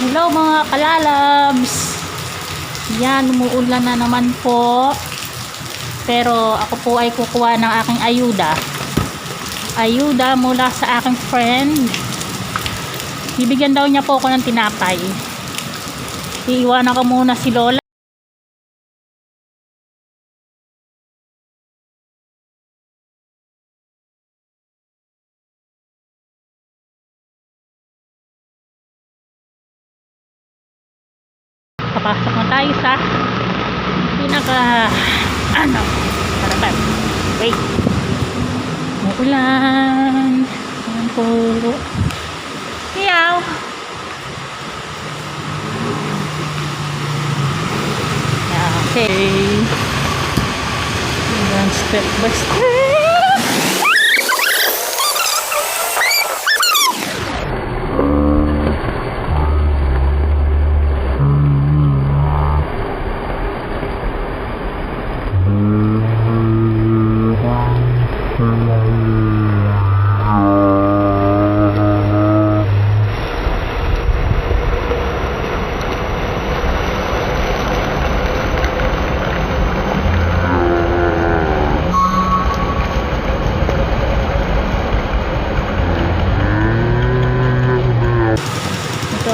Hello mga kalalabs! Yan, umuulan na naman po. Pero ako po ay kukuha ng aking ayuda. Ayuda mula sa aking friend. Bibigyan daw niya po ako ng tinapay. Iiwanan ko muna si Lola. Papasok na tayo sa pinaka ano harapan. Wait. Maulan. Ayan po. Meow. Okay. Ayan, step by step.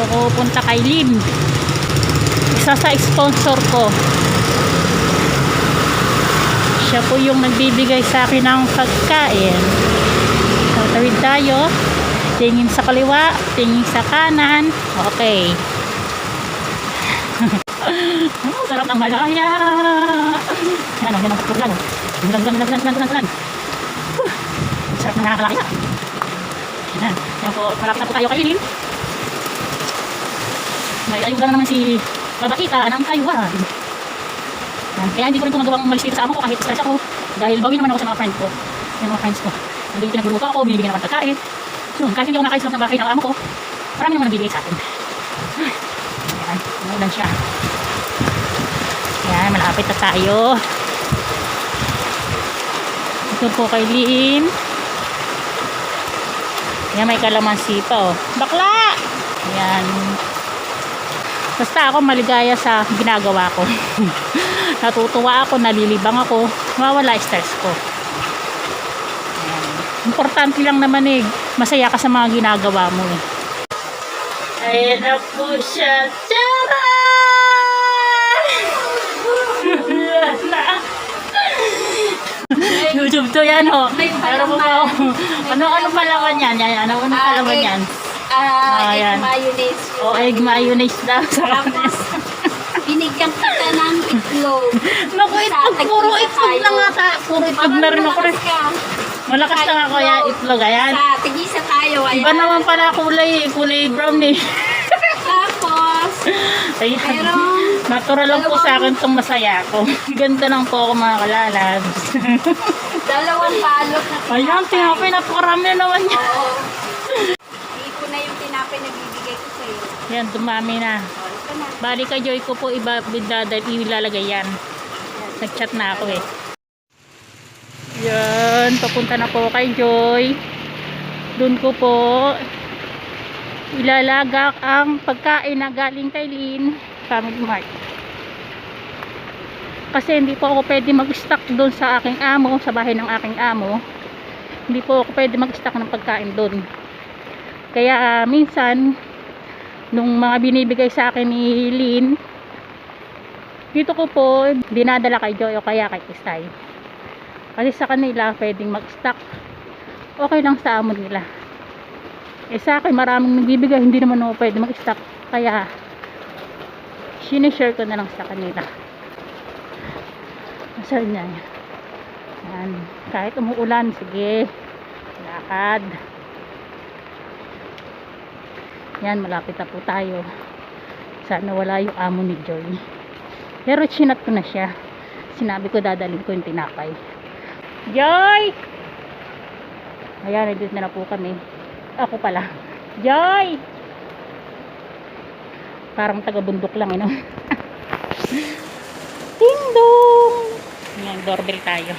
Ako punta kay Lynn. Isa sa sponsor ko. Siya po yung nagbibigay sa akin ng pagkain. So, tawid tayo. Tingin sa kaliwa, tingin sa kanan. Okay. oh, sarap ng malaya. Yan, ang pagkulan. Gan, gan, gan, gan, gan, gan, gan. Huh, Sarap na. Yan. Yan po, malapit na po tayo kay Lynn. May ayuda na naman si Babaita ng Taiwan. Yan. Kaya hindi ko rin ito magawang umalis dito sa amo ko kahit stress ako. Dahil bawin naman ako sa mga friends ko. Yung mga friends ko. Nandito pinagluluto ako, binibigyan naman pagkain. Yun, kahit hindi ako nakaislap ng bahay ng amo ko, marami naman nabibigay sa akin. Yan, umulan siya. Yan, malapit na tayo. Ito po kay Lynn. Yan, may kalamansi pa oh. Bakla! Yan. Basta ako maligaya sa ginagawa ko. Natutuwa ako, nalilibang ako, mawala stress ko. Importante lang naman eh, masaya ka sa mga ginagawa mo eh. Ayan na po siya. Tara! YouTube to yan ho. Ba Ano ano palaman yan? Yan, ano ano palaman yan? Ah, Ah, yan. egg mayonnaise. O egg mayonnaise daw sa Tapos, binigyan kita ng itlog. Naku, itlog. Puro itlog na nga ta. Puro itlog na rin ako. Ka. Malakas na nga kuya itlog. Ayan. Sa tigisa tayo. Ayan. Iba naman pala kulay. Kulay brown eh. Tapos, Ayan. Pero, Natural lang po sa akin itong masaya ko. Ganda lang po ako mga kalalabs. dalawang balot na Ayan, tinapay. Napakarami na naman yan. Oo. Hindi ko sa'yo. Yan, dumami na. O, ito na. Bali kay Joy ko po iba bidadal ilalagay yan. Nag-chat na ako eh. Yan, papunta na po kay Joy. Doon ko po ilalagak ang pagkain na galing kay Lynn Family Mart. Kasi hindi po ako pwede mag-stock doon sa aking amo, sa bahay ng aking amo. Hindi po ako pwede mag-stock ng pagkain doon. Kaya minsan nung mga binibigay sa akin ni Lynn dito ko po dinadala kay Joy o kaya kay Isay. Kasi sa kanila pwedeng mag-stock. Okay lang sa amo nila. Eh sa akin maraming nagbibigay hindi naman ako pwede mag-stock. Kaya sinishare ko na lang sa kanila. Masal niya yan kahit umuulan sige. Lakad yan, malapit na po tayo. Sana wala yung amo ni Joy. Pero chinat ko na siya. Sinabi ko dadalhin ko yung tinapay. Joy! Ayan, nandito na, po kami. Ako pala. Joy! Parang taga-bundok lang, eh, no? Ding dong! Ayan, doorbell tayo.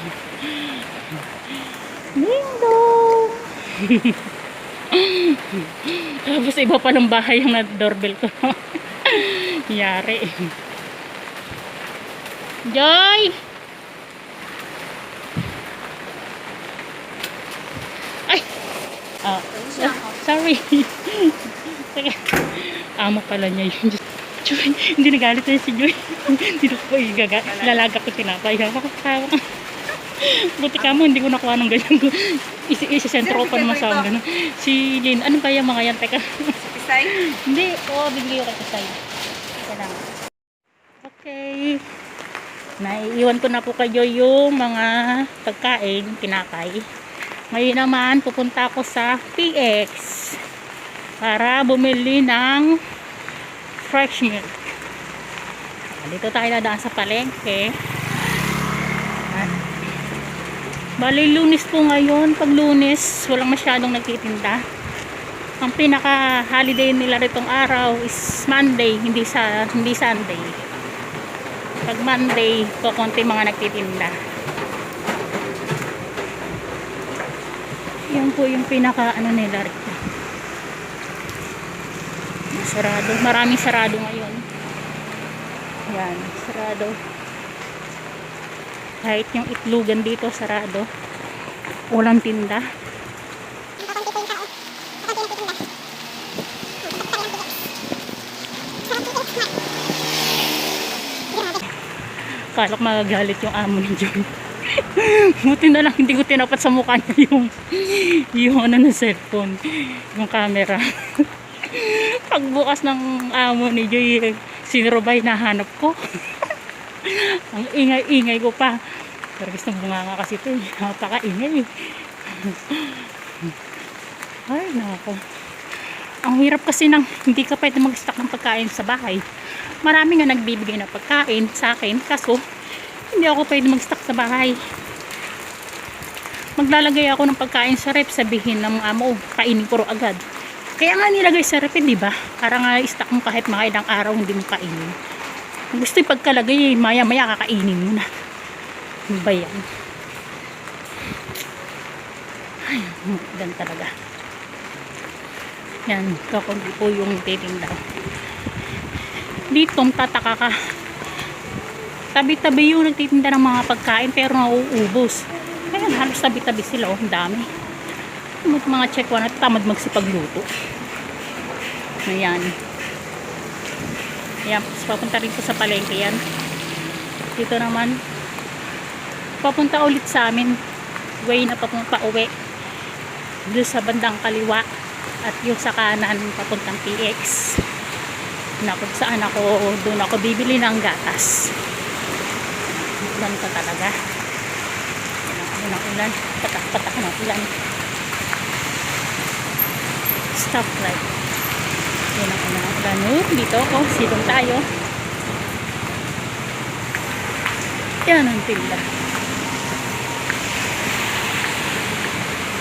Ding dong! Tapos iba pa ng bahay yung na-doorbell ko. Yari. Joy! Ay! Ah, sorry. Amo pala niya yun. Joy, hindi nagalit na si Joy. Hindi na ko igaga. Lalaga ko tinapay. Hawak ko. Buti ka mo, hindi ko nakuha ng ganyan. Isi, isi sentro ko pa naman sa ganun. Si Lynn, ano kaya mga yan? Teka. Isay? Hindi, oo, bigay ko kay. Ito lang. Okay. Naiiwan ko na po kayo yung mga pagkain, kinakay. Ngayon naman, pupunta ako sa PX para bumili ng fresh milk. Dito tayo nadaan sa palengke. At, Bali, lunes po ngayon. Pag lunes, walang masyadong nagtitinda ang pinaka holiday nila ritong araw is Monday, hindi sa hindi Sunday. Pag Monday, kukunti mga nagtitinda. Yan po yung pinaka ano nila rito. Sarado. Maraming sarado ngayon. Yan, sarado. Kahit yung itlugan dito, sarado. Walang tinda. Kala ko magagalit yung amo ni John. Buti na lang hindi ko tinapat sa mukha niya yung yung ano na cellphone, yung camera. Pagbukas ng amo ni Joy, si Robay nahanap ko. Ang ingay-ingay ko pa. Pero gusto mo nga kasi ito, eh. napaka-ingay. Ay, nako. Ang hirap kasi ng hindi ka pwede mag-stock ng pagkain sa bahay. Marami nga nagbibigay ng pagkain sa akin, kaso hindi ako pwede mag-stock sa bahay. Maglalagay ako ng pagkain sa rep, sabihin ng amo, kainin ko agad. Kaya nga nilagay sa rep, di ba? Para nga stock mo kahit mga ilang araw hindi mo kainin. Gusto yung pagkalagay, maya-maya kakainin mo na. Ba yan? Ay, gan talaga. Yan, kakunti po yung titinda. Dito, tataka ka. Tabi-tabi yung nagtitinda ng mga pagkain pero nauubos. Ayan, halos tabi-tabi sila. Oh, dami. Mag mga check one at tamad magsipagluto. Ayan. Ayan, papunta rin po sa palengke yan. Dito naman, papunta ulit sa amin. Way na papunta uwi. Doon sa bandang kaliwa. At yung sa kanan, papuntang PX. Na kung saan ako, doon ako bibili ng gatas. Ulan ka talaga. Yan ang ano ng ulan. Patak-patak ng ulan. Stop light. Yan ang ano ulan. Oh, dito ako, silong tayo. Yan ang tinda.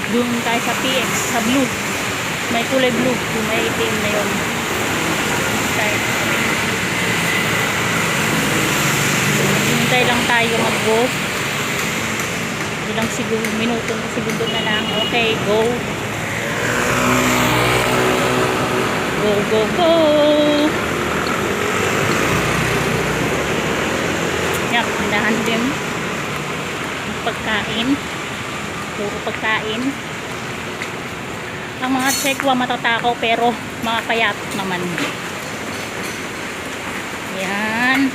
Doon tayo sa PX, sa blue. May kulay blue. Yung may itim na yun. Tayo. Hintay lang tayo mag-go. Ilang siguro, minuto na segundo na lang. Okay, go. Go, go, go. Yan, handahan din. Pagkain. Puro pagkain. Ang mga tsekwa matatakaw pero mga payat naman. Yan.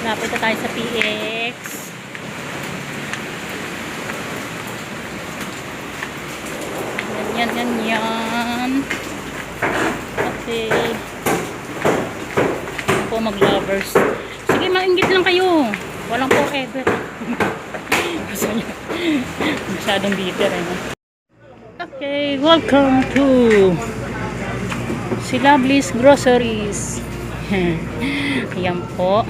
Lapit na tayo sa PX. Ganyan, ganyan. Yan po mag-lovers. Sige, maingit lang kayo. Walang forever. Masaya. Masyadong bitter eh. Okay, welcome to si Lovely's Groceries. Ayan po.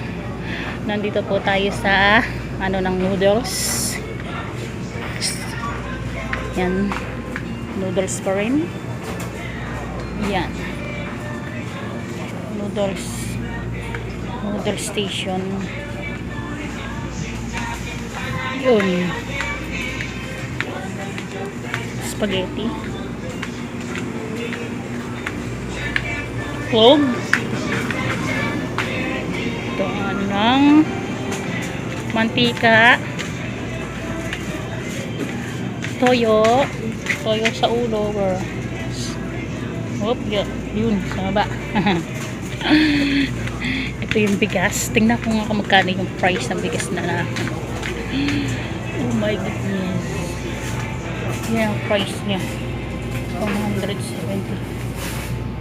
Nandito po tayo sa ano ng noodles. Yan. Noodles pa rin. Yan. Noodles. Noodle station. Yun. Spaghetti. itlog. Ito ng mantika. Toyo. Toyo sa ulo. Or, Oop, yun, yun, sa baba. Ito yung bigas. Tingnan ko nga kung magkano yung price ng bigas na na. Oh my goodness. Yan ang price niya. 170.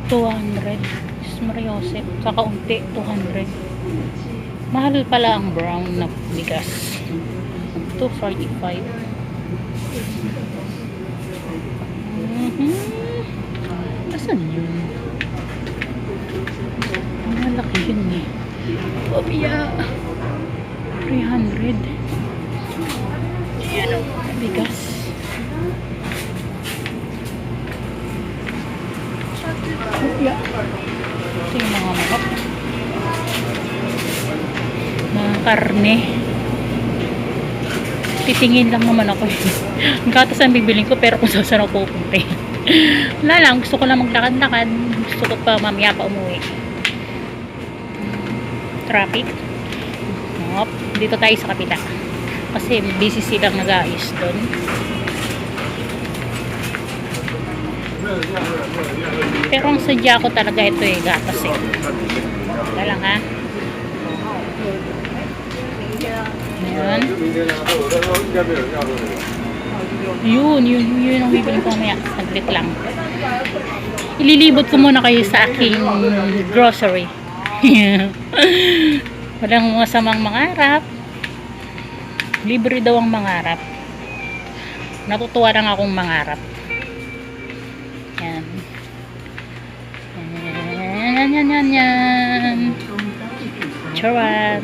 200. Diyos Maria Josep. Sa kaunti, 200. Mahal pala ang brown na bigas. 245. Mhm. Asan yun? Karne. Titingin lang naman ako. Ang gatas ang bibiling ko pero kung saan ako pupunta. Wala lang, gusto ko lang maglakad-lakad. Gusto ko pa mamaya pa umuwi. Traffic. Hop. Dito tayo sa kapila. Kasi busy silang nag-aayos doon. Pero ang sadya ko talaga ito eh, gatas eh. Wala lang ha. Ayan. Yun, yun, yun ang bibili ko mamaya. Saglit lang. Ililibot ko muna kayo sa aking grocery. Walang masamang mangarap. Libre daw ang mangarap. Natutuwa lang akong mangarap. Yan. Yan, yan, yan, yan. Charan.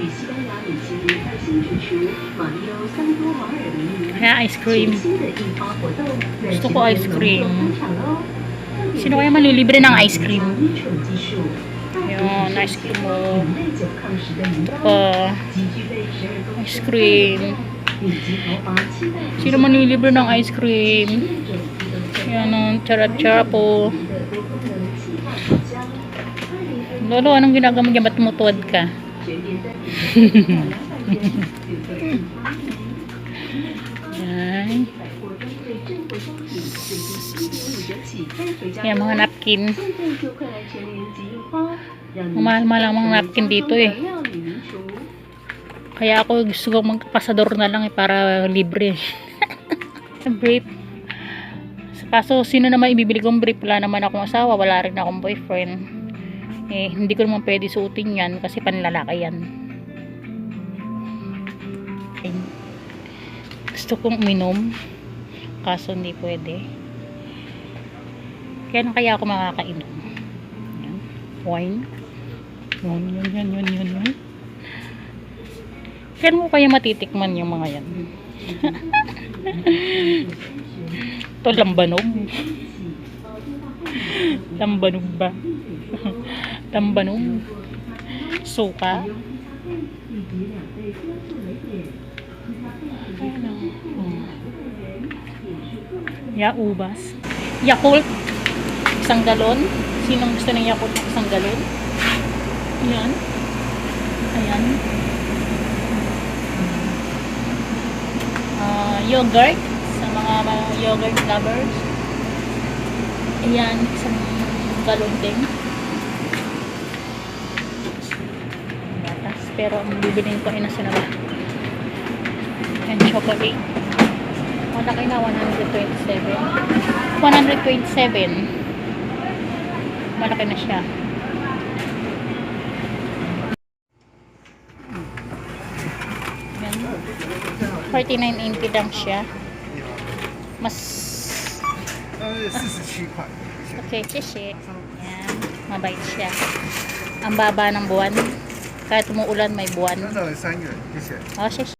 与西班牙米其林二星主厨马里奥桑多瓦尔的名 Kaya ice cream. 新的印花活动在 Gusto ko ice cream. 登场喽！ Sino kaya malilibre ng ice cream? 遗传技术， Yun, ice cream mo. 耐久抗时的名刀， Pa, 极具备十二公 ice cream. 以及豪华七百 Sino manilibre ng ice cream? 种自动售 Yan o, charap-charap po. 的多功能气化纸浆，二零二 Lolo, anong ginagawa mo dyan? Ba't tumutuwad ka? Yan. Yan, mga napkin. Mamahal-mahal ang mga napkin dito eh. Kaya ako gusto kong magpasador na lang eh para libre. brief. Kaso sino naman ibibili kong brief? Wala naman akong asawa, wala rin akong boyfriend. Eh, hindi ko naman pwede suotin yan kasi panlalaki yan. Ay, Gusto kong uminom. Kaso hindi pwede. Kaya kaya ako makakainom. Yan. Wine. Yun, yun, yun, yun, yun, yun. Kailan mo kaya matitikman yung mga yan? Ito lambanog. lambanog ba? lambanog. Suka. Ano? Hmm. Ya, ubas. Yakult. Isang galon. Sinong gusto ng Yakult ng isang galon? Ayan. Ayan. Ah, yogurt sa mga, mga yogurt lovers. Ayan, isang galon din. pero ang bibiliin ko ay nasa na ba and chocolate malaki na 127 127 malaki na siya. Yan. 49 inky lang siya. Mas ah. okay, sisi yan, mabait siya. Ang baba ng buwan. Kahit umuulan may buwan. No, no, it's on you. This year. Oh, sige.